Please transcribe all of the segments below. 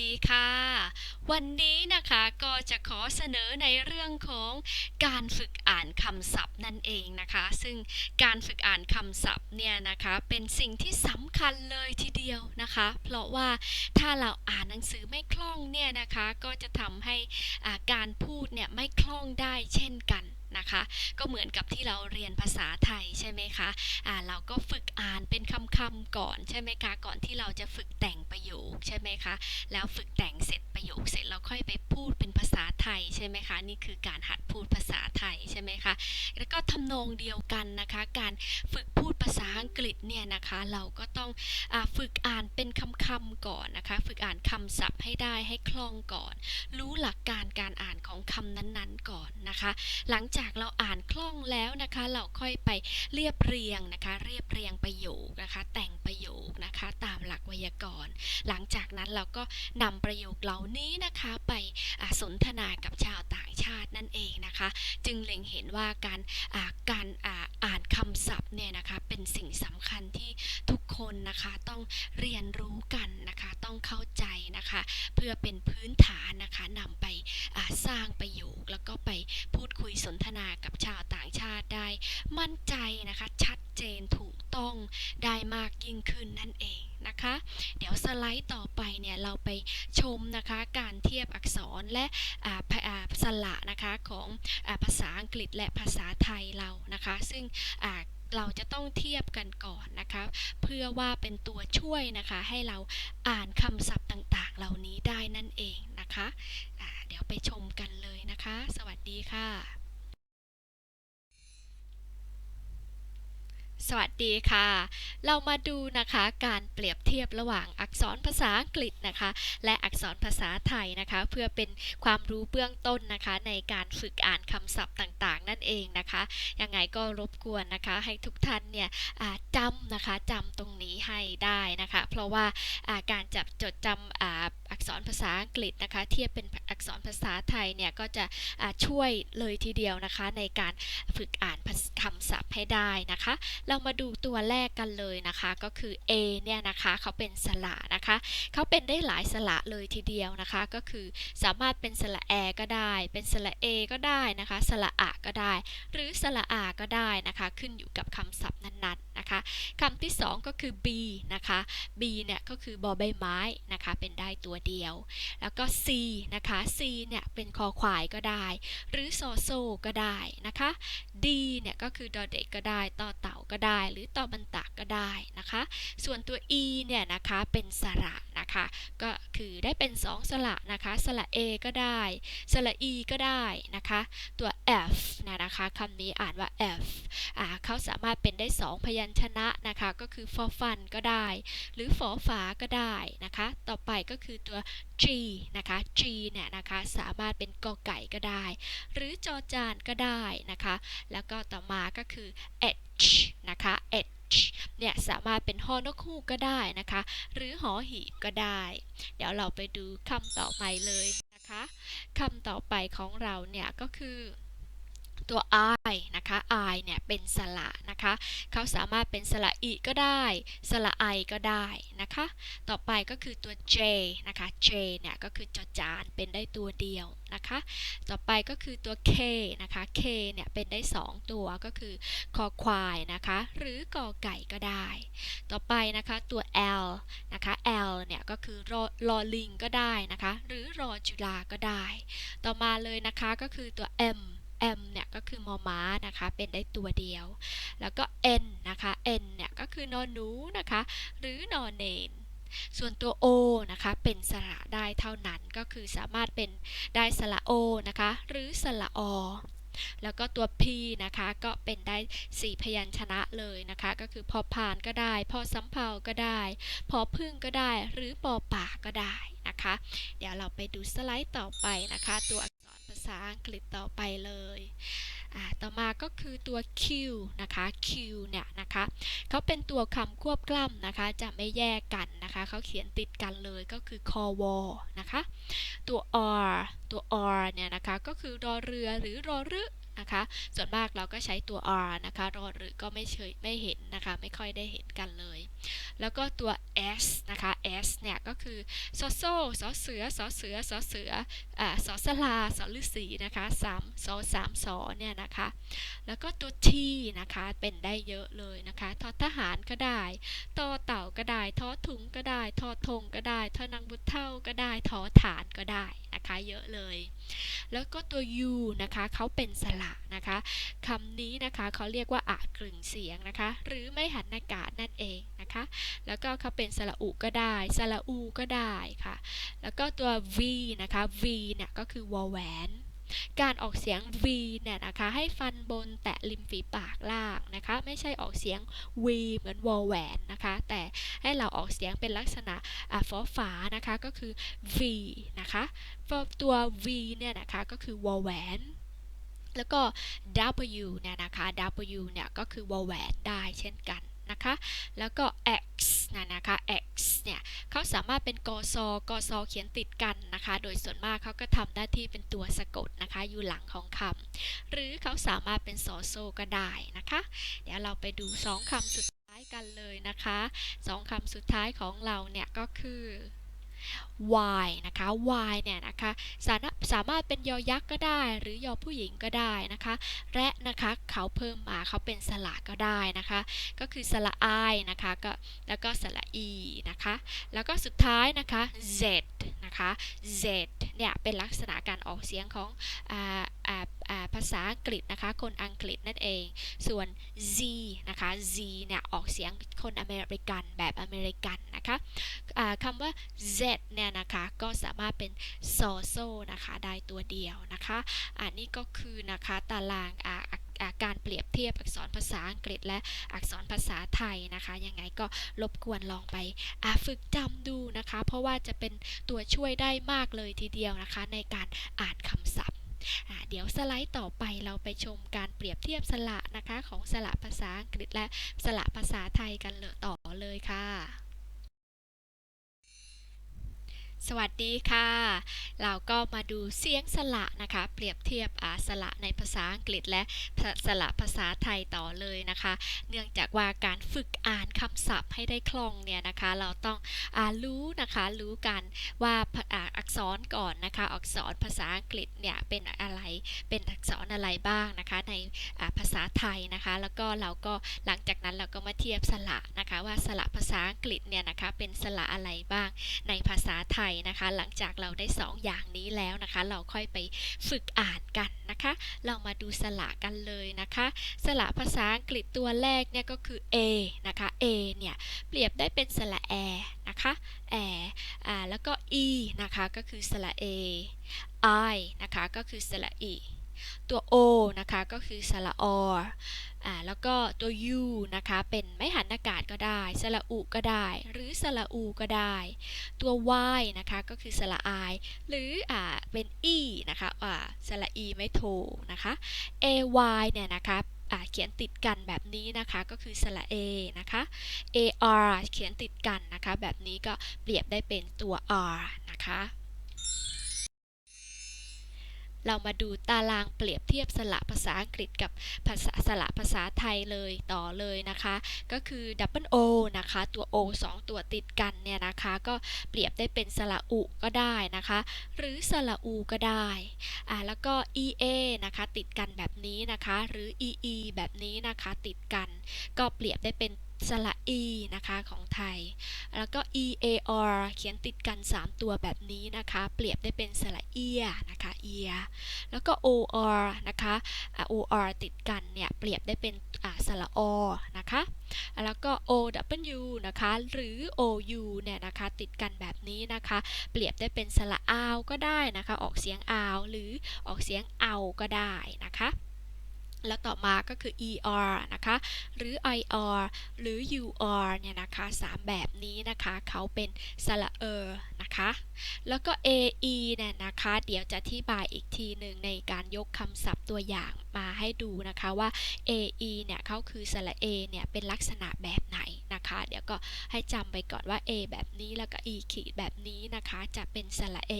ดีค่ะ วันนี้นะคะก็จะขอเสนอในเรื่องของการฝึกอ่านคำศัพท์นั่นเองนะคะ ซึ่งการฝึกอ่านคำศัพท์เนี่ยนะคะเป็นสิ่งที่สำคัญเลยทีเดียวนะคะ เพราะว่าถ้าเราอ่านหนังสือไม่คล่องเนี่ยนะคะก็จะทำให้อ่าการพูดเนี่ยไม่คล่องได้เช่นกัน นะคะ ก็เหมือนกับที่เราเรียนภาษาไทยใช่ไหมคะอ่าเราก็ฝึกอ่านเป็นคำๆก่อนใช่ไหมคะก่อนที่เราจะฝึกแต่งประโยคใช่ไหมคะแล้วฝึกแต่งเสร็จประโยคเสร็จแล้วค่อยไปพูดเป็นภาษาไทยใช่ไหมคะนี่คือการหัดพูดภาษาไทยใช่ไหมคะแล้วก็ทำนองเดียวกันนะคะ การฝึกพูดภาษาอังกฤษเนี่ยนะคะเราก็ต้องอฝึกอ่านเป็นคำๆก่อนนะคะ ฝึกอ่านคำศัพท์ให้ได้ให้คล่องก่อน รู้หลักการการอ่านของคำนั้นๆก่อนนะคะ หลังจากเราอ่านคล่องแล้วนะคะ เราค่อยไปเรียบเรียงนะคะ เรียบเรียงประโยคนะคะ แต่งประโยคนะคะ ตามหลักไวยากรณ์ หลังจากนั้นเราก็นำประโยคเหล่านี้นะคะไปสนทนากับชาวต่างชาตินั่นเองนะคะ จึงเล็งเห็นว่าการการอ่านคำศัพท์เนี่ยนะคะเป็นสิ่งสำคัญที่ทุกคนนะคะต้องเรียนรู้กันนะคะ ต้องเข้าใจนะคะ เพื่อเป็นพื้นฐานนะคะนำไปสร้างประโยคแล้วก็ไปพูดคุยสนทนากับชาวต่างชาติได้ มั่นใจนะคะชัดเจนถูกต้องได้มากยิ่งขึ้นนั่นเองนะคะ เดี๋ยวสไลด์ต่อไปเนี่ยเราไปชมนะคะการเทียบอักษรและอ่าสระนะคะของอาภาษาอังกฤษและภาษาไทยเรานะคะ ซึ่งอ่าเราจะต้องเทียบกันก่อนนะคะ เพื่อว่าเป็นตัวช่วยนะคะให้เราอ่านคำศัพท์ต่างๆ เหล่านี้ได้นั่นเองนะคะอ่าเดี๋ยวไปชมกันเลยนะคะ สวัสดีค่ะ สวัสดีค่ะ เรามาดูนะคะการเปรียบเทียบระหว่างอักษรภาษาอังกฤษนะคะ และอักษรภาษาไทยนะคะ เพื่อเป็นความรู้เบื้องต้นนะคะ ในการฝึกอ่านคำศัพท์ต่างๆ นั่นเองนะคะยังไงก็รบกวนนะคะ ให้ทุกท่านเนี่ยจำนะคะจำตรงนี้ให้ได้นะคะ เพราะว่าการจับจดจำอักษรภาษาอังกฤษนะคะ เทียบเป็นอักษรภาษาไทยเนี่ยก็จะช่วยเลยทีเดียวนะคะ ในการฝึกอ่านคำศัพท์ให้ได้นะคะเราามาดูตัวแรกกันเลยนะคะ ก็คือ A เนี่ยนะคะเขาเป็นสระนะคะเขาเป็นได้หลายสระเลยทีเดียวนะคะ ก็คือสามารถเป็นสระแอก็ได้ เป็นสระเอก็ได้นะคะ สระอะก็ได้ หรือสระอาก็ได้นะคะ ขึ้นอยู่กับคำศัพท์นั้นๆนะคะคำที่สองก็คือ B นะคะ B เนี่ยก็คือบอใบไม้นะคะ เป็นได้ตัวเดียว แล้วก็ C นะคะ C เนี่ยเป็นคอควายก็ได้ หรือซอโซก็ได้นะคะ D เนี่ยก็คือดอเด็กก็ได้ต่อเต่าก็ได้ หรือต่อบันตะก็ได้นะคะ ส่วนตัว E เนี่ยนะคะเป็นสระนะคะ ก็คือได้เป็น 2 สระนะคะ สระ A ก็ได้ สระ E ก็ได้นะคะ ตัว F นะนะคะคำนี้อ่านว่า F อ่าเขาสามารถเป็นได้ 2 พยัญชนะนะคะ ก็คือฟอฟันก็ได้ หรือฝอฝาก็ได้นะคะ ต่อไปก็คือตัว G นะคะ G เนี่ยนะคะสามารถเป็นกอไก่ก็ได้ หรือจอจานก็ได้นะคะ แล้วก็ต่อมาก็คือ h นะคะ h เนี่ยสามารถเป็นฮอนกคู่ก็ได้นะคะ หรือหอหีบก็ได้ เดี๋ยวเราไปดูคำต่อไปเลยนะคะคำต่อไปของเราเนี่ยก็คือ ตัว i นะคะ i เนี่ยเป็นสระนะคะ เขาสามารถเป็นสระอีก็ได้ สระไอก็ได้นะคะ ต่อไปก็คือตัว j นะคะ j เนี่ยก็คือจอจานเป็นได้ตัวเดียวนะคะ ต่อไปก็คือตัว k นะคะ k เนี่ยเป็นได้ 2 ตัวก็คือคอควายนะคะ หรือกอไก่ก็ได้ ต่อไปนะคะตัว l นะคะ l เนี่ยก็คือรอรอลิงก็ได้นะคะ หรือรอจุฬาก็ได้ ต่อมาเลยนะคะก็คือตัว m m เนี่ยก็คือมอม้านะคะเป็นได้ตัวเดียว แล้วก็ n นะคะ n เนี่ยก็คือนอนหนูนะคะหรือนอนเนนส่วนตัว o นะคะเป็นสระได้เท่านั้นก็คือสามารถเป็นได้สระ o นะคะหรือสระอแล้วก็ตัว p นะคะก็เป็นได้ 4 พยัญชนะเลยนะคะ ก็คือพอผ่านก็ได้ พอสำเภาก็ได้ พอพึ่งก็ได้ หรือปอป่าก็ได้นะคะ เดี๋ยวเราไปดูสไลด์ต่อไปนะคะตัว ษรภาษาอังกฤษต่อไปเลยต่อมาก็คือตัว Q นะคะ Q เนี่ยนะคะเขาเป็นตัวคำควบกล้ำนะคะ จะไม่แยกกันนะคะ เขาเขียนติดกันเลยก็คือ คอวอนะคะ ตัว R ตัว R เนี่ยนะคะ ก็คือรอเรือหรือรอรึ นะคะ ส่วนมากเราก็ใช้ตัว R นะคะรอหรือก็ไม่เฉยไม่เห็นนะคะ ไม่ค่อยได้เห็นกันเลย แล้วก็ตัว s นะคะ s เนี่ยก็คือซอโซสอเสือสอเสือสอเสืออ่าสอสลาสอฤาษีนะคะสามสอสามสอเนี่ยนะคะ แล้วก็ตัว t นะคะเป็นได้เยอะเลยนะคะทอทหารก็ได้ตอเต่าก็ได้ทอถุงก็ได้ทอธงก็ได้ทอนังบุตเท่าก็ได้ทอฐานก็ได้นะคะเยอะเลย แล้วก็ตัว u นะคะเขาเป็นสระนะคะคำนี้นะคะเขาเรียกว่าอะกลึงเสียงนะคะ หรือไม่หันอากาศนั่นเองนะคะ แล้วก็เขาเป็นสระอุก็ได้สระอูก็ได้ค่ะ แล้วก็ตัว v นะคะ v เนี่ยก็คือวอแหวนการออกเสียง v เนี่ยนะคะ ให้ฟันบนแตะริมฝีปากล่างนะคะ ไม่ใช่ออกเสียง v เหมือนวอแหวนนะคะ แต่ให้เราออกเสียงเป็นลักษณะอะฟอฝานะคะก็คือ v นะคะตัว v เนี่ยนะคะก็คือวอแหวน แล้วก็ w เนี่ยนะคะ w เนี่ยก็คือวอแหวนได้เช่นกันนะคะ แล้วก็ x นะนะคะ x เนี่ยเขาสามารถเป็นกซกซเขียนติดกันนะคะ โดยส่วนมากเขาก็ทำหน้าที่เป็นตัวสะกดนะคะ อยู่หลังของคำ หรือเขาสามารถเป็นสอโซก็ได้นะคะ เดี๋ยวเราไปดูสองคำสุดท้ายกันเลยนะคะสองคำสุดท้ายของเราเนี่ยก็คือ y นะคะ y เนี่ยนะคะสาสามารถเป็นยอยักษ์ก็ได้ หรือยอผู้หญิงก็ได้นะคะ และนะคะเขาเพิ่มมาเขาเป็นสระก็ได้นะคะ ก็คือสระ i นะคะก็แล้วก็สระ e นะคะ แล้วก็สุดท้ายนะคะ z นะคะ z เนี่ยเป็นลักษณะการออกเสียงของภาษาอังกฤษนะคะ คนอังกฤษนั่นเอง ส่วน z นะคะ z เนี่ยออกเสียงคนอเมริกันแบบอเมริกันนะคะอ่าคำว่า z เนี่ยนะคะก็สามารถเป็นซอโซนะคะได้ตัวเดียวนะคะอันนี้ก็คือนะคะตารางอ่าการเปรียบเทียบอักษรภาษาอังกฤษและอักษรภาษาไทยนะคะ ยังไงก็รบกวนลองไปฝึกจำดูนะคะ เพราะว่าจะเป็นตัวช่วยได้มากเลยทีเดียวนะคะ ในการอ่านคำศัพท์เดี๋ยวสไลด์ต่อไปเราไปชมการเปรียบเทียบสระนะคะ ของสระภาษาอังกฤษและสระภาษาไทยกันเลยต่อเลยค่ะ สวัสดีค่ะ เราก็มาดูเสียงสระนะคะ เปรียบเทียบอาสระในภาษาอังกฤษและสระภาษาไทยต่อเลยนะคะ เนื่องจากว่าการฝึกอ่านคำศัพท์ให้ได้คล่องเนี่ยนะคะ เราต้องอรู้นะคะ รู้กันว่าอักษรก่อนนะคะ อักษรภาษาอังกฤษเนี่ยเป็นอะไร เป็นอักษรอะไรบ้างนะคะ ในภาษาไทยนะคะ แล้วก็เราก็หลังจากนั้นเราก็มาเทียบสระนะคะ ว่าสระภาษาอังกฤษเนี่ยนะคะ เป็นสระอะไรบ้างในภาษาไทยนะคะ หลังจากเราได้ 2 อย่างนี้แล้วนะคะ เราค่อยไปฝึกอ่านกันนะคะ เรามาดูสระกันเลยนะคะ สระภาษาอังกฤษตัวแรกเนี่ยก็คือ A นะคะ A เนี่ยเปรียบได้เป็นสระแอนะคะแออ่าแล้วก็ E นะคะก็คือสระ A I นะคะก็คือสระ E ตัว O นะคะก็คือสระออ่าแล้วก็ตัว U นะคะเป็นไม่หันอากาศก็ได้ สระอุก็ได้ หรือสระอูก็ได้ ตัว Y นะคะก็คือสระ I หรืออ่าเป็น E นะคะอ่าสระ E ไม่โทนะคะ AY เนี่ยนะคะเขียนติดกันแบบนี้นะคะก็คือสระ A นะคะ AR เขียนติดกันนะคะแบบนี้ก็เปรียบได้เป็นตัว R นะคะ เรามาดูตารางเปรียบเทียบสระภาษาอังกฤษกับภาษาสระภาษาไทยเลยต่อเลยนะคะ ก็คือ double O นะคะตัว O 2 ตัวติดกันเนี่ยนะคะก็เปรียบได้เป็นสระอุก็ได้นะคะ หรือสระอูก็ได้อ่าแล้วก็ EA นะคะติดกันแบบนี้นะคะ หรือ EE แบบนี้นะคะติดกัน ก็เปรียบได้เป็น สระ E นะคะของไทย แล้วก็ EAR เขียนติดกัน 3 ตัวแบบนี้นะคะ เปรียบได้เป็นสระเอียนะคะเอีย แล้วก็ OR นะคะ OR ติดกันเนี่ยเปรียบได้เป็นสระอนะคะ แล้วก็ OW นะคะหรือ OU เนี่ยนะคะติดกันแบบนี้นะคะ เปรียบได้เป็นสระอาวก็ได้นะคะ ออกเสียงอาว หรือออกเสียงเอาก็ได้นะคะ แล้วต่อมาก็คือ ER นะคะ หรือ IR หรือ UR เนี่ยนะคะสามแบบนี้นะคะเขาเป็นสระเออนะคะ แล้วก็ AE เนี่ยนะคะ เดี๋ยวจะอธิบายอีกทีหนึ่งในการยกคำศัพท์ตัวอย่างมาให้ดูนะคะว่า AE เนี่ยเขาคือสระ A เนี่ยเป็นลักษณะแบบไหนนะคะ เดี๋ยวก็ให้จำไปก่อนว่า A แบบนี้แล้วก็ E ขีดแบบนี้นะคะ จะเป็นสระ A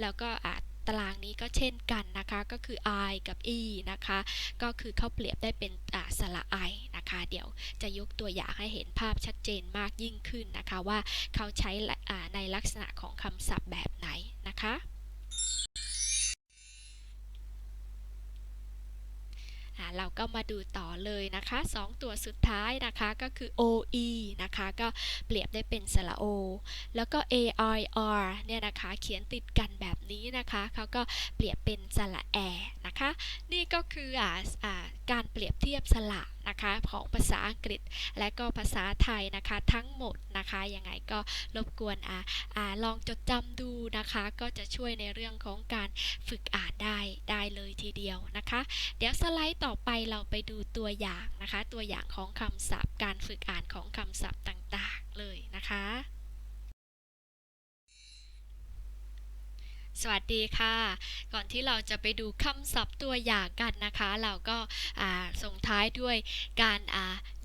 แล้วก็อ ตารางนี้ก็เช่นกันนะคะก็คือ I กับ E นะคะก็คือเขาเปรียบได้เป็นอ่าสระ I นะคะเดี๋ยวจะยกตัวอย่างให้เห็นภาพชัดเจนมากยิ่งขึ้นนะคะว่าเขาใช้อ่าในลักษณะของคำศัพท์แบบไหนนะคะ เราก็มาดูต่อเลยนะคะสองตัวสุดท้ายนะคะก็คือ OE นะคะ ก็เปรียบได้เป็นสระโอ แล้วก็ AIR เนี่ยนะคะเขียนติดกันแบบนี้นะคะเขาก็เปรียบเป็นสระแอนะคะ นี่ก็คือออการเปรียบเทียบสระ นะคะของภาษาอังกฤษ และก็ภาษาไทยนะคะทั้งหมดนะคะยังไงก็รบกวนอ่าอาลองจดจำดูนะคะ ก็จะช่วยในเรื่องของการฝึกอ่านได้ได้เลยทีเดียวนะคะ เดี๋ยวสไลด์ต่อไปเราไปดูตัวอย่างนะคะ ตัวอย่างของคำศัพท์ การฝึกอ่านของคำศัพท์ต่างๆเลยนะคะ สวัสดีค่ะ ก่อนที่เราจะไปดูคำศัพท์ตัวอย่างกันนะคะ เราก็ส่งท้ายด้วยการ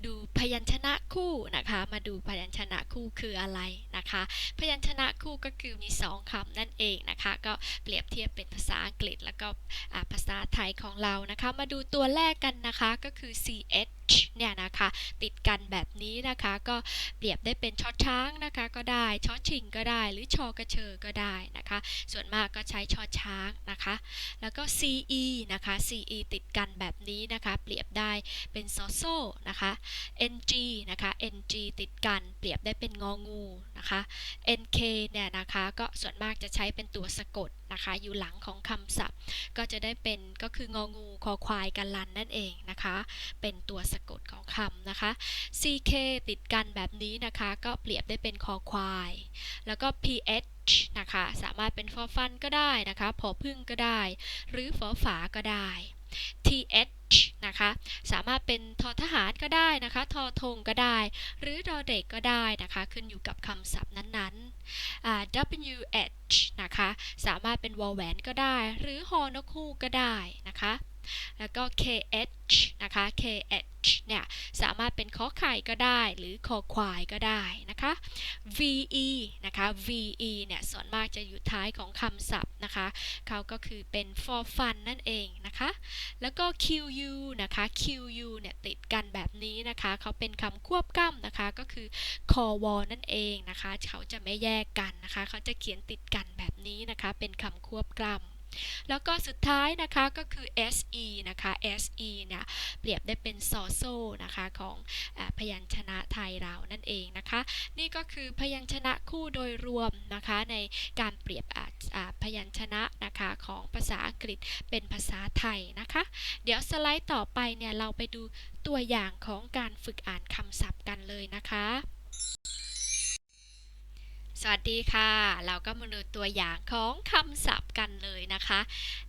ดูพยัญชนะคู่นะคะ มาดูพยัญชนะคู่คืออะไรนะคะ พยัญชนะคู่ก็คือมี 2คำนั่นเองนะคะ ก็เปรียบเทียบเป็นภาษาอังกฤษแล้วก็ภาษาไทยของเรานะคะ มาดูตัวแรกกันนะคะก็คือ ch เนี่ยนะคะ ติดกันแบบนี้นะคะ ก็เปรียบได้เป็นชอช้างนะคะ ก็ได้ชอชิงก็ได้ หรือชอกระเชอก็ได้นะคะ ส่วนมากก็ใช้ชอช้างนะคะ แล้วก็ ce นะคะ ce ติดกันแบบนี้นะคะ เปรียบได้เป็นซอโซนะคะ ng นะคะ ng ติดกัน เปรียบได้เป็นงองู นะคะ nk เนี่ยนะคะก็ส่วนมากจะใช้เป็นตัวสะกดนะคะ อยู่หลังของคำศัพท์ ก็จะได้เป็นก็คืององูคอควายกันลันนั่นเองนะคะ เป็นตัวสะกดของคำนะคะ ck ติดกันแบบนี้นะคะ ก็เปรียบได้เป็นคอควาย แล้วก็ ph นะคะ สามารถเป็นฟอฟันก็ได้นะคะผอพึ่งก็ได้ หรือฝอฝาก็ได้ th นะคะ สามารถเป็นทอทหารก็ได้นะคะ ทอธงก็ได้ หรือดอเด็กก็ได้นะคะ ขึ้นอยู่กับคำศัพท์นั้นๆอ่า wh นะคะ สามารถเป็นวอลแหวนก็ได้ หรือฮอนกคู่ก็ได้นะคะ แล้วก็ kh นะคะ kh เนี่ยสามารถเป็นขอไข่ก็ได้หรือคอควายก็ได้นะคะ ve นะคะ ve เนี่ยส่วนมากจะอยู่ท้ายของคำศัพท์นะคะเขาก็คือเป็น for fun นั่นเองนะคะ แล้วก็ qu นะคะ qu เนี่ยติดกันแบบนี้นะคะเขาเป็นคำควบกล้ำนะคะก็คือ คอวอนั่นเองนะคะเขาจะไม่แยกกันนะคะเขาจะเขียนติดกันแบบนี้นะคะเป็นคำควบกล้ำ แล้วก็สุดท้ายนะคะก็คือ se นะคะ se เนี่ยเปรียบได้เป็นซอโซนะคะของอพยัญชนะไทยเรานั่นเองนะคะ นี่ก็คือพยัญชนะคู่โดยรวมนะคะในการเปรียบพยัญชนะนะคะของภาษาอังกฤษเป็นภาษาไทยนะคะ เดี๋ยวสไลด์ต่อไปเนี่ยเราไปดูตัวอย่างของการฝึกอ่านคำศัพท์กันเลยนะคะ สวัสดีค่ะ เราก็มาดูตัวอย่างของคำศัพท์กันเลยนะคะ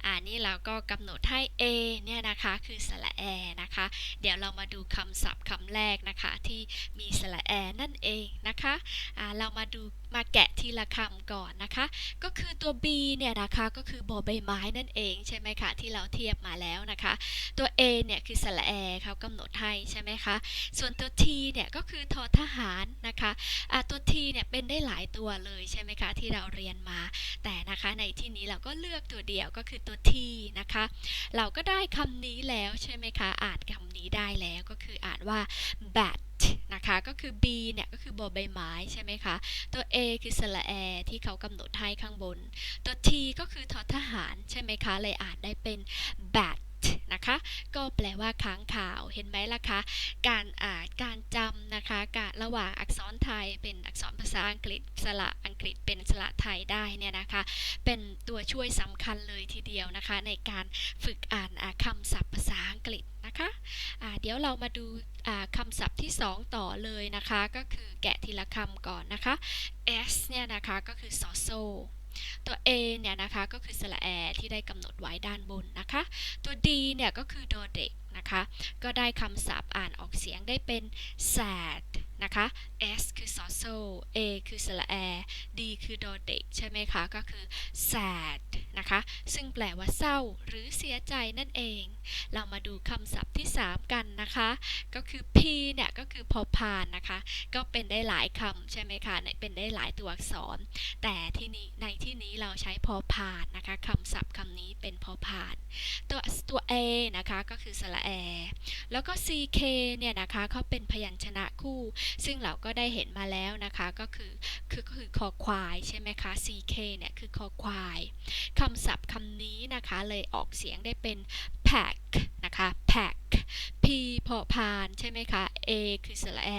อ่านี่เราก็กำหนดให้ A เนี่ยนะคะคือสระแอนะคะ เดี๋ยวเรามาดูคำศัพท์คำแรกนะคะที่มีสระแอนั่นเองนะคะอ่าเรามาดู มาแกะทีละคำก่อนนะคะ ก็คือตัว B เนี่ยนะคะก็คือบอใบไม้นั่นเองใช่ไหมคะที่เราเทียบมาแล้วนะคะ ตัว A เนี่ยคือสระแอเขากำหนดให้ใช่ไหมคะส่วนตัว T เนี่ยก็คือทอทหารนะคะอ่าตัว T เนี่ยเป็นได้หลายตัวเลยใช่ไหมคะที่เราเรียนมา แต่นะคะในที่นี้เราก็เลือกตัวเดียวก็คือตัว T นะคะ เราก็ได้คำนี้แล้วใช่ไหมคะอ่านคำนี้ได้แล้วก็คืออ่านว่า bat นะคะก็คือ B เนี่ยก็คือบอใบไม้ใช่ไหมคะ ตัว A คือสระแอที่เขากำหนดให้ข้างบน ตัว T ก็คือทอทหารใช่ไหมคะเลยอ่านได้เป็น bat นะคะ ก็แปลว่าค้างข่าวเห็นไหมล่ะคะการอ่านการจำนะคะการระหว่างอักษรไทยเป็นอักษรภาษาอังกฤษสระอังกฤษเป็นสระไทยได้เนี่ยนะคะ เป็นตัวช่วยสำคัญเลยทีเดียวนะคะ ในการฝึกอ่านคำศัพท์ภาษาอังกฤษนะคะอ่าเดี๋ยวเรามาดูคำศัพท์ที่ 2 ต่อเลยนะคะ ก็คือแกะทีละคำก่อนนะคะ S เนี่ยนะคะก็คือซอโซ ตัว A เนี่ยนะคะก็คือสระแอที่ได้กำหนดไว้ด้านบนนะคะ ตัว D เนี่ยก็คือโดเด็กนะคะ ก็ได้คำศัพท์อ่านออกเสียงได้เป็น sad นะคะ S คือซอโซ A คือสระแอ D คือดอเด็กใช่ไหมคะ ก็คือ sad นะคะ ซึ่งแปลว่าเศร้าหรือเสียใจนั่นเอง เรามาดูคำศัพท์ที่ 3 กันนะคะ ก็คือ p เนี่ย ก็คือพอพานนะคะ ก็เป็นได้หลายคำใช่ไหมคะ เป็นได้หลายตัวอักษร แต่ที่นี้ในที่นี้เราใช้พอพานนะคะคำศัพท์คำนี้เป็นพอพาน ตัวตัว a นะคะ ก็คือสระแอ แล้วก็ ck เนี่ยนะคะเขาเป็นพยัญชนะคู่ซึ่งเราก็ได้เห็นมาแล้วนะคะก็คือคือคือคอควายใช่ไหมคะ ck เนี่ยคือคอควายคำศัพท์คำนี้นะคะเลยออกเสียงได้เป็น pack นะคะ pack p พอพานใช่ไหมคะ a คือสระแอ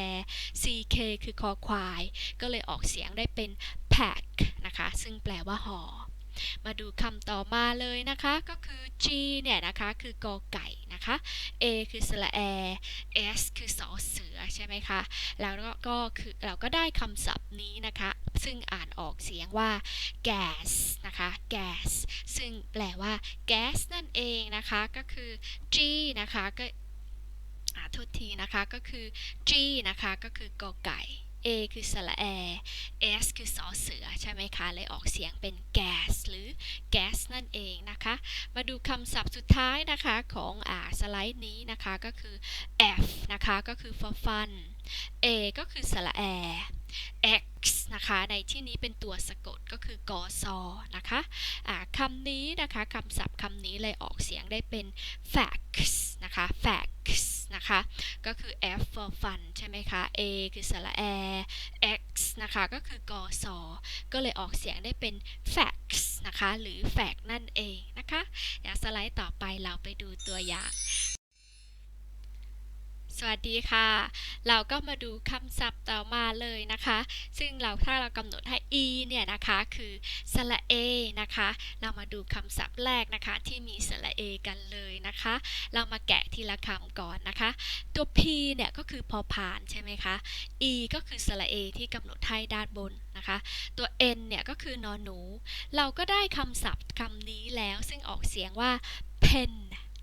ck คือคอควาย ก็เลยออกเสียงได้เป็น pack นะคะ ซึ่งแปลว่าห่อ มาดูคำต่อมาเลยนะคะก็คือ g เนี่ยนะคะคือกอไก่นะคะ a คือสระแอ s คือสอเสือใช่ไหมคะแล้วก็ก็คือเราก็ได้คำศัพท์นี้นะคะ ซึ่งอ่านออกเสียงว่า gas นะคะ gas ซึ่งแปลว่า gas นั่นเองนะคะก็คือ g นะคะก็อ่าโทษทีนะคะก็คือ g นะคะก็คือกอไก่ A คือสระแอ S คือสอเสือใช่ไหมคะ เลยออกเสียงเป็นแก๊สหรือแก๊สนั่นเองนะคะ มาดูคำศัพท์สุดท้ายนะคะของอ่าสไลด์นี้นะคะก็คือ F นะคะก็คือ for fun A ก็คือสระแอ X นะคะในที่นี้เป็นตัวสะกดก็คือกอซอนะคะอ่าคำนี้นะคะคำศัพท์คำนี้เลยออกเสียงได้เป็น facts นะคะ facts นะคะก็คือ F for fun ใช่ไหมคะ A คือสระแอ X นะคะก็คือกอซอก็เลยออกเสียงได้เป็น facts นะคะหรือ fact นั่นเองนะคะเดี๋ยวสไลด์ต่อไปเราไปดูตัวอย่าง สวัสดีค่ะ เราก็มาดูคำศัพท์ต่อมาเลยนะคะ ซึ่งเราถ้าเรากำหนดให้ e เนี่ยนะคะคือสระ a นะคะ เรามาดูคำศัพท์แรกนะคะที่มีสระ a กันเลยนะคะ เรามาแกะทีละคำก่อนนะคะ ตัว p เนี่ยก็คือพอผ่านใช่ไหมคะ e ก็คือสระ a ที่กำหนดให้ด้านบนนะคะ ตัว n เนี่ยก็คือนอนหนู เราก็ได้คำศัพท์คำนี้แล้วซึ่งออกเสียงว่า pen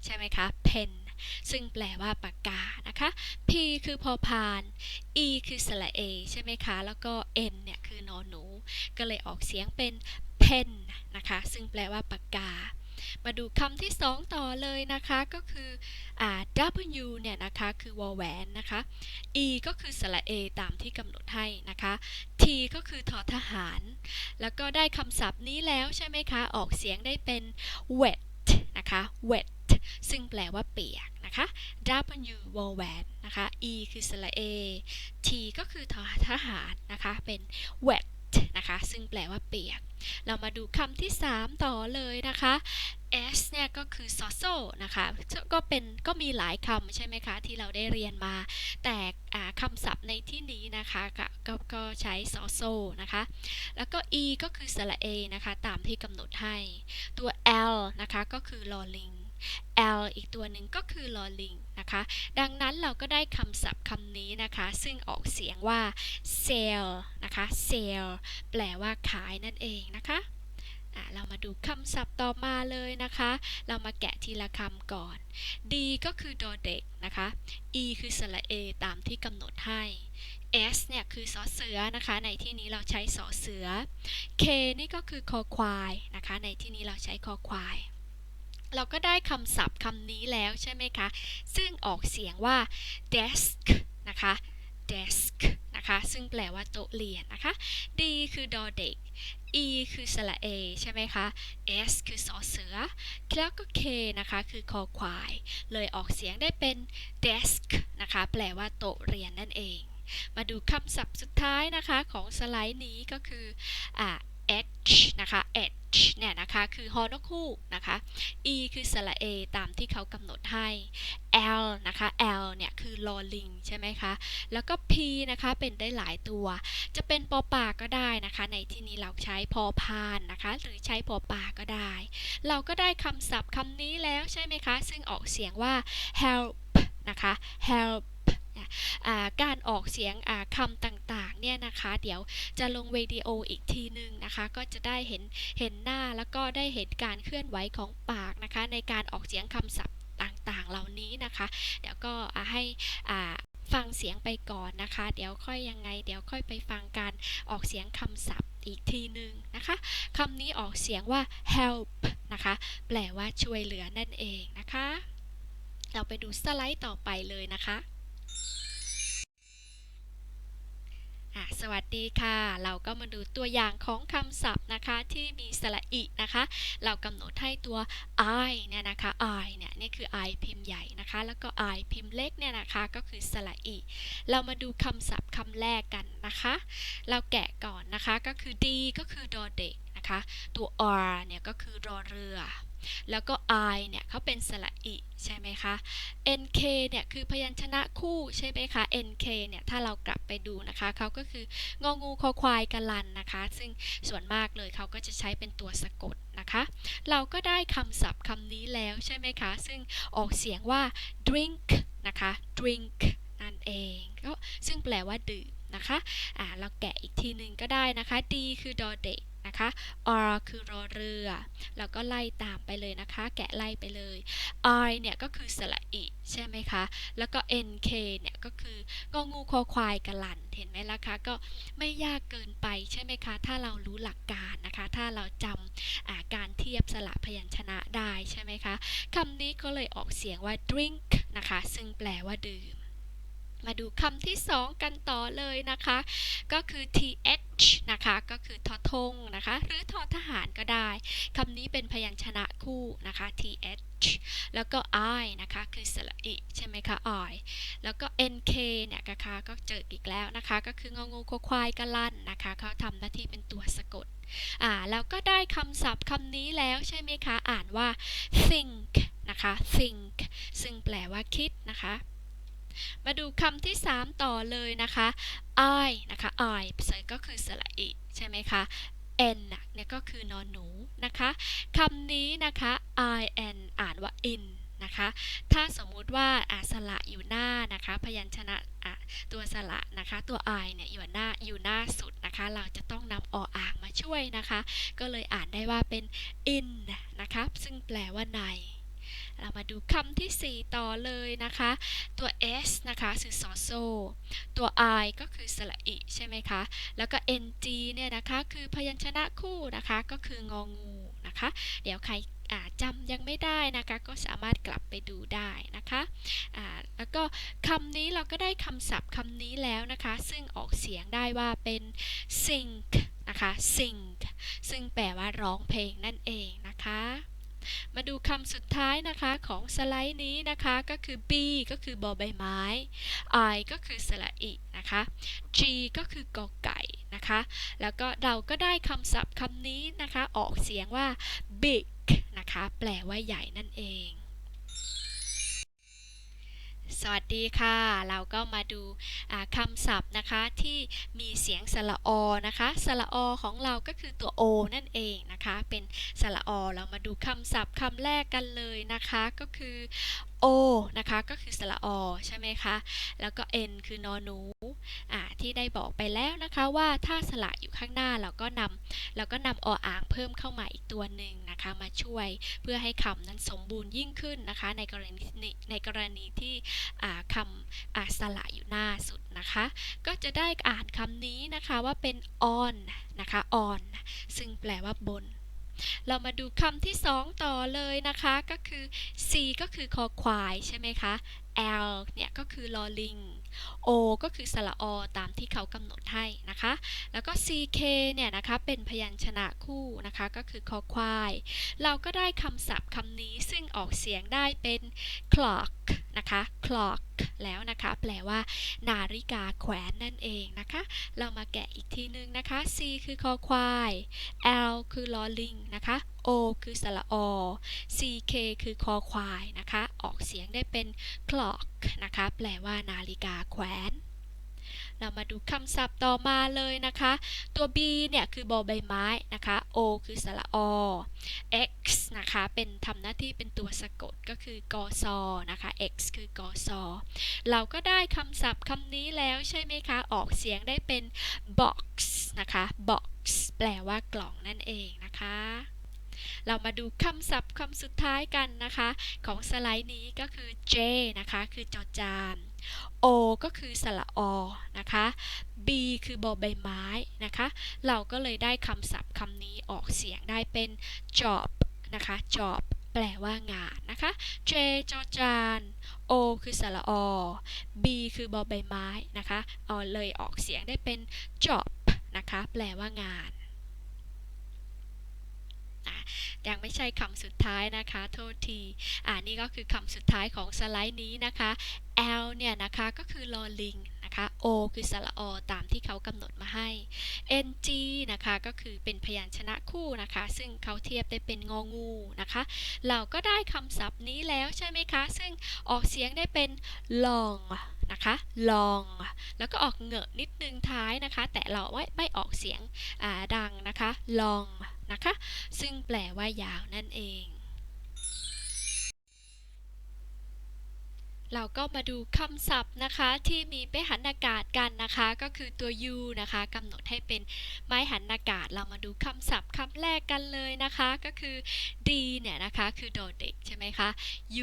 ใช่ไหมคะ pen ซึ่งแปลว่าปากกานะคะ P คือพอพาน E คือสระ A ใช่ไหมคะ แล้วก็ N เนี่ยคือนอนหนู ก็เลยออกเสียงเป็น pen นะคะ ซึ่งแปลว่าปากกา มาดูคำที่สองต่อเลยนะคะก็คืออ W เนี่ยนะคะคือวอลแหวนนะคะ E ก็คือสระ A ตามที่กำหนดให้นะคะ T ก็คือทอทหาร แล้วก็ได้คำศัพท์นี้แล้วใช่ไหมคะ ออกเสียงได้เป็น wet นะคะ wet ซึ่งแปลว่าเปียกนะคะ W วอลแวนนะคะ E คือสระ A T ก็คือททหารนะคะ เป็น wet นะคะ ซึ่งแปลว่าเปียก เรามาดูคำที่ 3 ต่อเลยนะคะ S เนี่ยก็คือ s o s o นะคะ ก็เป็นก็มีหลายคำใช่ไหมคะ ที่เราได้เรียนมา แต่คำศัพท์ในที่นี้นะคะกกก็ใช้ s o s o นะคะ แล้วก็ E ก็คือสระ A นะคะ ตามที่กำหนดให้ ตัว L นะคะ ก็คือลอลิง L อีกตัวหนึ่งก็คือลอลิงนะคะ ดังนั้นเราก็ได้คำศัพท์คำนี้นะคะ ซึ่งออกเสียงว่า sell นะคะ sell แปลว่าขายนั่นเองนะคะเรามาดูคำศัพท์ต่อมาเลยนะคะ เรามาแกะทีละคำก่อน D ก็คือดอเด็กนะคะ E คือสระ A ตามที่กำหนดให้ S เนี่ยคือสอเสือนะคะ ในที่นี้เราใช้สอเสือ K นี่ก็คือคอควายนะคะ ในที่นี้เราใช้คอควาย เราก็ได้คำศัพท์คำนี้แล้วใช่ไหมคะ ซึ่งออกเสียงว่า desk นะคะ desk นะคะ ซึ่งแปลว่าโต๊ะเรียนนะคะ D คือดอเด็ก E คือสระ A ใช่ไหมคะ S คือสอเสือ แล้วก็ K นะคะ คือคอควาย เลยออกเสียงได้เป็น desk นะคะ แปลว่าโต๊ะเรียนนั่นเอง มาดูคำศัพท์สุดท้ายนะคะของสไลด์นี้ก็คืออ่า h นะคะ h เนี่ยนะคะ คือฮอนกคู่นะคะ e คือสระ a ตามที่เขากำหนดให้ l นะคะ l เนี่ย คือลอลิงใช่ไหมคะ แล้วก็ p นะคะ เป็นได้หลายตัว จะเป็นปอปาก็ได้นะคะ ในที่นี้เราใช้พอพานนะคะ หรือใช้ปอปาก็ได้ เราก็ได้คำศัพท์คำนี้แล้วใช่ไหมคะ ซึ่งออกเสียงว่า help นะคะ help การออกเสียงคำต่างๆเนี่ยนะคะเดี๋ยวจะลงวิดีโออีกทีนึงนะคะก็จะได้เห็นเห็นหน้าแล้วก็ได้เห็นการเคลื่อนไหวของปากนะคะในการออกเสียงคำศัพท์ต่างๆ เหล่านี้นะคะ เดี๋ยวก็ให้ฟังเสียงไปก่อนนะคะ เดี๋ยวค่อยยังไง เดี๋ยวค่อยไปฟังการออกเสียงคำศัพท์อีกทีนึงนะคะคำนี้ออกเสียงว่า help นะคะ แปลว่าช่วยเหลือนั่นเองนะคะ เราไปดูสไลด์ต่อไปเลยนะคะ สวัสดีค่ะ เราก็มาดูตัวอย่างของคำศัพท์นะคะที่มีสระอินะคะ เรากำหนดให้ตัว i เนี่ยนะคะ i เนี่ยนี่คือ i พิมพ์ใหญ่นะคะ แล้วก็ i พิมพ์เล็กเนี่ยนะคะก็คือสระอิเรามาดูคำศัพท์คำแรกกันนะคะ เราแกะก่อนนะคะก็คือ d ก็คือดอเด็กนะคะ ตัว r เนี่ยก็คือรอเรือ แล้วก็ i เนี่ยเขาเป็นสระอิใช่ไหมคะ nk เนี่ยคือพยัญชนะคู่ใช่ไหมคะ nk เนี่ยถ้าเรากลับไปดูนะคะเขาก็คืององูคอควายกะลันนะคะ ซึ่งส่วนมากเลยเขาก็จะใช้เป็นตัวสะกดนะคะ เราก็ได้คำศัพท์คำนี้แล้วใช่ไหมคะ ซึ่งออกเสียงว่า drink นะคะ drink นั่นเองก็ซึ่งแปลว่าดื่มนะคะอ่าเราแกะอีกทีหนึ่งก็ได้นะคะ d คือดอเด็ก นะคะ r คือรอเรือ แล้วก็ไล่ตามไปเลยนะคะ แกะไล่ไปเลย i เนี่ยก็คือสระอิใช่ไหมคะ แล้วก็ nk เนี่ยก็คืององูคอควายกะลัน เห็นไหมล่ะคะ ก็ไม่ยากเกินไปใช่ไหมคะ ถ้าเรารู้หลักการนะคะ ถ้าเราจำาการเทียบสระพยัญชนะได้ใช่ไหมคะ คำนี้ก็เลยออกเสียงว่า drink นะคะ ซึ่งแปลว่าดื่ม มาดูคำที่สองกันต่อเลยนะคะ ก็คือ th นะคะ ก็คือทอทงนะคะ หรือทอทหารก็ได้คำนี้เป็นพยัญชนะคู่นะคะ th แล้วก็ i นะคะ คือสระอิใช่ไหมคะ i แล้วก็ nk เนี่ยนะคะก็เจออีกแล้วนะคะ ก็คืององูคควายกะลั่นนะคะเขาทำหน้าที่เป็นตัวสะกดอ่าแล้วก็ได้คำศัพท์คำนี้แล้วใช่ไหมคะ อ่านว่า think นะคะ think ซึ่งแปลว่าคิดนะคะ มาดูคำที่ 3 ต่อเลยนะคะ I นะคะ I ภาษาก็คือสระอิใช่ไหมคะ N เนี่ยก็คือนอนหนูนะคะคำนี้นะคะ I N อ่านว่า in นะคะ ถ้าสมมุติว่าอาสระอยู่หน้านะคะ พยัญชนะอะตัวสระนะคะ ตัว I เนี่ยอยู่หน้าอยู่หน้าสุดนะคะ เราจะต้องนำออ่างมาช่วยนะคะ ก็เลยอ่านได้ว่าเป็น in นะคะ ซึ่งแปลว่าใน เรามาดูคำที่ 4 ต่อเลยนะคะ ตัว s นะคะคือซอโซ ตัว i ก็คือสระอิใช่ไหมคะ แล้วก็ ng เนี่ยนะคะคือพยัญชนะคู่นะคะก็คืององูนะคะ เดี๋ยวใครจำยังไม่ได้นะคะก็สามารถกลับไปดูได้นะคะแล้วก็คำนี้เราก็ได้คำศัพท์คำนี้แล้วนะคะ ซึ่งออกเสียงได้ว่าเป็น sing นะคะ sing ซึ่งแปลว่าร้องเพลงนั่นเองนะคะ มาดูคำสุดท้ายนะคะของสไลด์นี้นะคะก็คือ b ก็คือบอใบไม้ i ก็คือสระอินะคะ g ก็คือกอไก่นะคะ แล้วก็เราก็ได้คำศัพท์คำนี้นะคะ ออกเสียงว่า big นะคะ แปลว่าใหญ่นั่นเอง สวัสดีค่ะ เราก็มาดูคำศัพท์นะคะที่มีเสียงสระอนะคะ สระอของเราก็คือตัวโอนั่นเองนะคะ เป็นสระอเรามาดูคำศัพท์คำแรกกันเลยนะคะ ก็คือ o นะคะก็คือสระอใช่ไหมคะแล้วก็ n คือนอหนูอ่าที่ได้บอกไปแล้วนะคะว่าถ้าสระอยู่ข้างหน้าเราก็นำเราก็นำออ่างเพิ่มเข้ามาอีกตัวหนึ่งนะคะมาช่วยเพื่อให้คำนั้นสมบูรณ์ยิ่งขึ้นนะคะในกรณีในกรณีที่คำสระอยู่หน้าสุดนะคะ ก็จะได้อ่านคำนี้นะคะว่าเป็น on นะคะ on ซึ่งแปลว่าบน เรามาดูคำที่ 2 ต่อเลยนะคะก็คือ c ก็คือคอควายใช่ไหมคะ l เนี่ยก็คือลอลิง o ก็คือสระอตามที่เขากำหนดให้นะคะ แล้วก็ ck เนี่ยนะคะเป็นพยัญชนะคู่นะคะก็คือคอควาย เราก็ได้คำศัพท์คำนี้ซึ่งออกเสียงได้เป็น clock นะคะ clock แล้วนะคะ แปลว่า นาฬิกาแขวนนั่นเองนะคะ เรามาแกะอีกทีนึงนะคะ c คือคอควาย l คือลอลิงนะคะ o คือสระอ ck คือคอควายนะคะ ออกเสียงได้เป็น clock นะคะ แปลว่านาฬิกาแขวน เรามาดูคำศัพท์ต่อมาเลยนะคะ ตัว b เนี่ยคือบอใบไม้นะคะ o คือสระอ x นะคะ เป็นทำหน้าที่เป็นตัวสะกดก็คือกอซอนะคะ x คือกอซอเราก็ได้คำศัพท์คำนี้แล้วใช่ไหมคะ ออกเสียงได้เป็น box นะคะ box แปลว่ากล่องนั่นเองนะคะเรามาดูคำศัพท์คำสุดท้ายกันนะคะ ของสไลด์นี้ก็คือ J นะคะ คือจอจาน O ก็คือสระอนะคะ B คือบอใบไม้นะคะ เราก็เลยได้คำศัพท์คำนี้ออกเสียงได้เป็น job นะคะ job แปลว่างานนะคะ J จอจาน O คือสระอ B คือบอใบไม้นะคะเอาเลยออกเสียงได้เป็น job นะคะ แปลว่างาน ยังไม่ใช่คำสุดท้ายนะคะ โทษที อ่านี่ก็คือคำสุดท้ายของสไลด์นี้นะคะ L เนี่ยนะคะก็คือลอลิงนะคะ O คือสระอตามที่เขากำหนดมาให้ NG นะคะก็คือเป็นพยัญชนะคู่นะคะ ซึ่งเขาเทียบได้เป็นงองูนะคะ เราก็ได้คำศัพท์นี้แล้วใช่ไหมคะ ซึ่งออกเสียงได้เป็น long นะคะ long แล้วก็ออกเหงอะนิดนึงท้ายนะคะ แต่เราไม่ไม่ออกเสียงดังนะคะ long นะคะ ซึ่งแปลว่ายาวนั่นเอง เราก็มาดูคำศัพท์นะคะที่มีไม้หันอากาศกันนะคะ ก็คือตัว u นะคะกำหนดให้เป็นไม้หันอากาศ เรามาดูคำศัพท์คำแรกกันเลยนะคะ ก็คือ d เนี่ยนะคะคือโดเด็กใช่ไหมคะ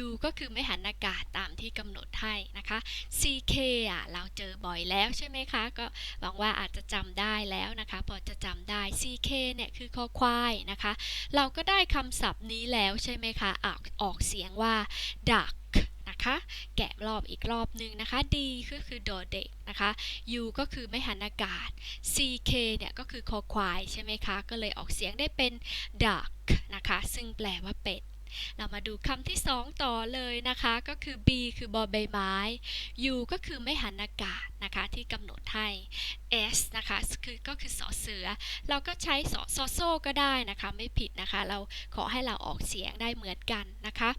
u ก็คือไม้หันอากาศตามที่กำหนดให้นะคะ ck อะเราเจอบ่อยแล้วใช่ไหมคะ ก็หวังว่าอาจจะจำได้แล้วนะคะ พอจะจำได้ ck เนี่ยคือคอควายนะคะ เราก็ได้คำศัพท์นี้แล้วใช่ไหมคะออกออกเสียงว่า duck นะคะ แกะรอบอีกรอบหนึ่งนะคะ D ก็คือดอเด็กนะคะ U ก็คือไม่หันอากาศ CK เนี่ยก็คือคอควายใช่ไหมคะ ก็เลยออกเสียงได้เป็น duck นะคะ ซึ่งแปลว่าเป็ด เรามาดูคำที่ 2 ต่อเลยนะคะ ก็คือ B คือบอใบไม้ U ก็คือไม่หันอากาศนะคะที่กำหนดให้ S นะคะคือก็คือสอเสือ เราก็ใช้สอซอโซ่ก็ได้นะคะ ไม่ผิดนะคะ เราขอให้เราออกเสียงได้เหมือนกันนะคะ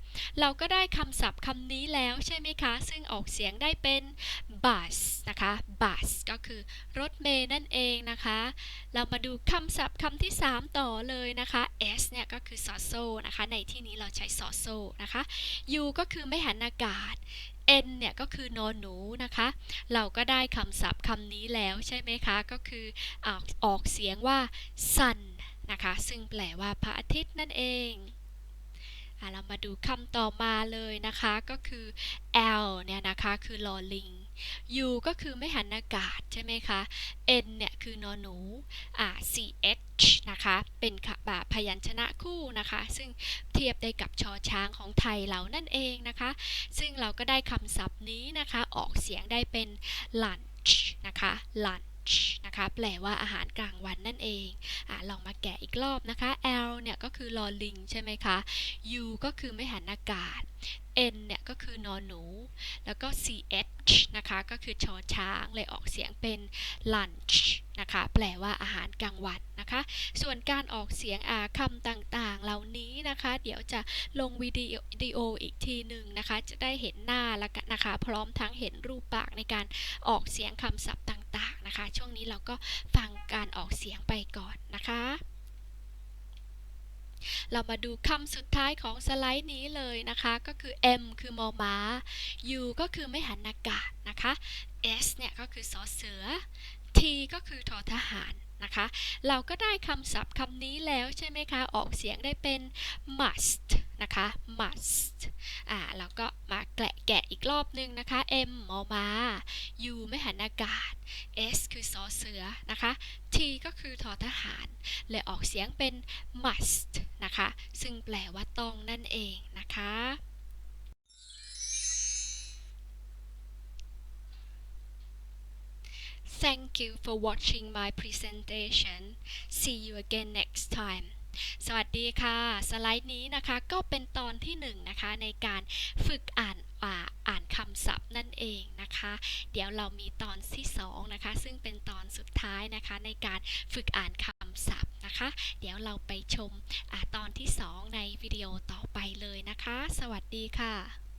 เราก็ได้คำศัพท์คำนี้แล้วใช่ไหมคะ ซึ่งออกเสียงได้เป็น bus นะคะ bus ก็คือรถเมล์นั่นเองนะคะ เรามาดูคำศัพท์คำที่ 3 ต่อเลยนะคะ S เนี่ยก็คือสอโซ่นะคะในที่นี้เราใช้สอโซ่นะคะ U ก็คือไม่หันอากาศ N เนี่ยก็คือนอนหนูนะคะ เราก็ได้คำศัพท์คำนี้แล้วใช่ไหมคะ ก็คือออกออกเสียงว่า sun นะคะ ซึ่งแปลว่าพระอาทิตย์นั่นเองเรามาดูคำต่อมาเลยนะคะ ก็คือ L เนี่ยนะคะ คือลอลิง U ก็คือไม่หันอากาศใช่ไหมคะ N เนี่ยคือนอนหนูอ่า CH นะคะ เป็นแบบพยัญชนะคู่นะคะ ซึ่งเทียบได้กับชอช้างของไทยเรานั่นเองนะคะ ซึ่งเราก็ได้คำศัพท์นี้นะคะ ออกเสียงได้เป็น lunch นะคะ lunch นะคะแปลว่าอาหารกลางวันนั่นเองอ่าลองมาแกะอีกรอบนะคะ L เนี่ยก็คือลอลิงใช่ไหมคะ U ก็คือไม่หันอากาศ N เนี่ยก็คือนอนหนู แล้วก็ CH นะคะก็คือชอช้างเลยออกเสียงเป็น lunch นะคะแปลว่าอาหารกลางวันนะคะ ส่วนการออกเสียงอาคำต่างๆ เหล่านี้นะคะ เดี๋ยวจะลงวิดีโออีกทีหนึ่งนะคะ จะได้เห็นหน้าแล้วกันนะคะ พร้อมทั้งเห็นรูปปากในการออกเสียงคำศัพท์ต่างๆนะคะ ช่วงนี้เราก็ฟังการออกเสียงไปก่อนนะคะ เรามาดูคำสุดท้ายของสไลด์นี้เลยนะคะ ก็คือ M คือมอม้า U ก็คือไม่หันอากาศนะคะ S เนี่ยก็คือสอเสือ T ก็คือทอทหารนะคะ เราก็ได้คำศัพท์คำนี้แล้วใช่ไหมคะ ออกเสียงได้เป็น must นะคะ must อ่าเราก็มาแกะแกะอีกรอบนึงนะคะ M มอมา U ไม่หันอากาศ S คือสอเสือนะคะ T ก็คือทอทหารเลยออกเสียงเป็น must นะคะ ซึ่งแปลว่าต้องนั่นเองนะคะ Thank you for watching my presentation. See you again next time. สวัสดีค่ะ สไลด์นี้นะคะก็เป็นตอนที่1นนะคะในการฝึกอ่านอ่าอ่านคำศัพท์นั่นเองนะคะ เดี๋ยวเรามีตอนที่2นะคะซึ่งเป็นตอนสุดท้ายนะคะในการฝึกอ่านคำศัพท์นะคะ เดี๋ยวเราไปชมอตอนที่ 2 ในวิดีโอต่อไปเลยนะคะ สวัสดีค่ะ